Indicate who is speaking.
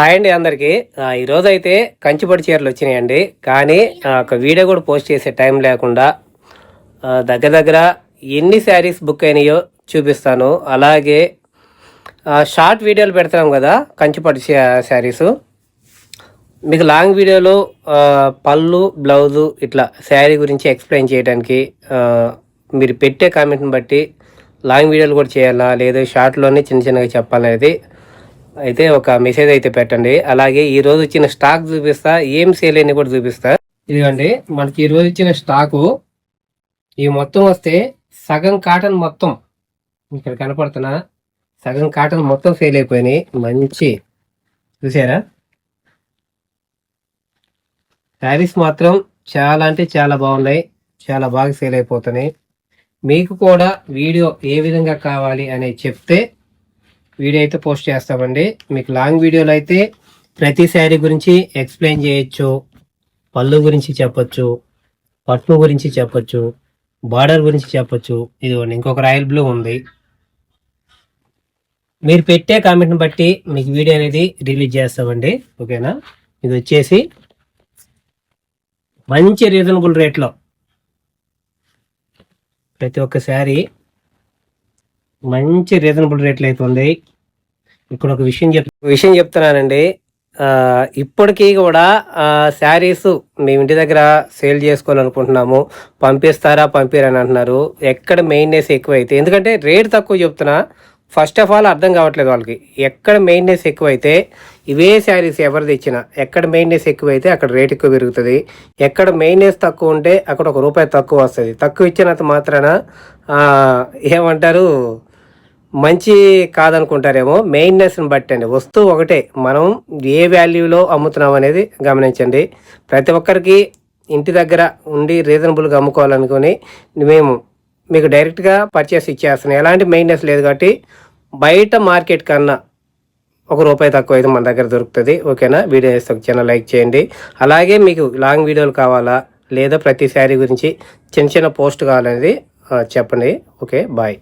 Speaker 1: Hi అండి అందరికీ. ఈరోజు అయితే కంచిపడి చీరలు వచ్చినాయండి. కానీ ఒక వీడియో కూడా పోస్ట్ చేసే టైం లేకుండా దగ్గర దగ్గర ఎన్ని శారీస్ బుక్ అయినాయో చూపిస్తాను. అలాగే షార్ట్ వీడియోలు పెడతాం కదా కంచిపడి శారీస్. మీకు లాంగ్ వీడియోలో పళ్ళు బ్లౌజు ఇట్లా శారీ గురించి ఎక్స్ప్లెయిన్ చేయడానికి మీరు పెట్టే కామెంట్ని బట్టి లాంగ్ వీడియోలు కూడా చేయాలా లేదా షార్ట్లోనే చిన్న చిన్నగా చెప్పాలనేది అయితే ఒక మెసేజ్ అయితే పెట్టండి. అలాగే ఈ రోజు వచ్చిన స్టాక్ చూపిస్తా ఏం సేల్ అయినా కూడా చూపిస్తా. ఇదిగోండి మనకి ఈ రోజు ఇచ్చిన స్టాకు ఈ మొత్తం వస్తే సగం కాటన్ మొత్తం ఇక్కడ కనపడుతున్నా సగం కాటన్ మొత్తం సేల్ అయిపోయినాయి. మంచి చూసారా? శారీస్ మాత్రం చాలా అంటే చాలా బాగున్నాయి. చాలా బాగా సేల్ అయిపోతున్నాయి. మీకు కూడా వీడియో ఏ విధంగా కావాలి అనేది చెప్తే వీడియో అయితే పోస్ట్ చేస్తామండి. మీకు లాంగ్ వీడియోలు అయితే ప్రతి శారీ గురించి ఎక్స్ప్లెయిన్ చేయొచ్చు పళ్ళు గురించి చెప్పొచ్చు పట్టు గురించి చెప్పొచ్చు బార్డర్ గురించి చెప్పొచ్చు. ఇదిగోండి ఇంకొక రాయల్ బ్లూ ఉంది. మీరు పెట్టే కామెంట్ని బట్టి మీకు వీడియో అనేది రిలీజ్ చేస్తామండి. ఓకేనా? ఇది వచ్చేసి మంచి రీజనబుల్ రేట్లో ప్రతి ఒక్క శారీ మంచి రీజనబుల్ రేట్లు అయితే ఉంది ఇక్కడ ఒక విషయం చెప్ విషయం చెప్తున్నానండి. ఇప్పటికీ కూడా శారీస్ మేము ఇంటి దగ్గర సేల్ చేసుకోవాలనుకుంటున్నాము. పంపిస్తారా పంపిరని అంటున్నారు. ఎక్కడ మెయిన్నెస్ ఎక్కువైతే ఎందుకంటే రేట్ తక్కువ చెప్తున్నా. ఫస్ట్ ఆఫ్ ఆల్ అర్థం కావట్లేదు వాళ్ళకి. ఎక్కడ మెయిన్నెస్ ఎక్కువైతే ఇవే శారీస్ ఎవరు తెచ్చినా. ఎక్కడ మెయిన్నెస్ ఎక్కువైతే అక్కడ రేట్ ఎక్కువ పెరుగుతుంది. ఎక్కడ మెయిన్నెస్ తక్కువ ఉంటే అక్కడ ఒక రూపాయి తక్కువ వస్తుంది. తక్కువ ఇచ్చినంత మాత్రాన ఏమంటారు? మంచి కాదనుకుంటారేమో మెయిన్నెస్ని బట్టి అండి వస్తువు ఒకటే. మనం ఏ వాల్యూలో అమ్ముతున్నాం అనేది గమనించండి. ప్రతి ఒక్కరికి ఇంటి దగ్గర ఉండి రీజనబుల్గా అమ్ముకోవాలనుకుని మేము మీకు డైరెక్ట్గా పర్చేస్ ఇచ్చేస్తున్నాం. ఎలాంటి మెయిన్నెస్ లేదు కాబట్టి బయట మార్కెట్ కన్నా ఒక రూపాయి తక్కువ అయితే మన దగ్గర దొరుకుతుంది. ఓకేనా? వీడియో చేస్తే ఒక చిన్న లైక్ చేయండి. అలాగే మీకు లాంగ్ వీడియోలు కావాలా లేదా ప్రతి శారీ గురించి చిన్న చిన్న పోస్ట్ కావాలనేది చెప్పండి. Okay bye.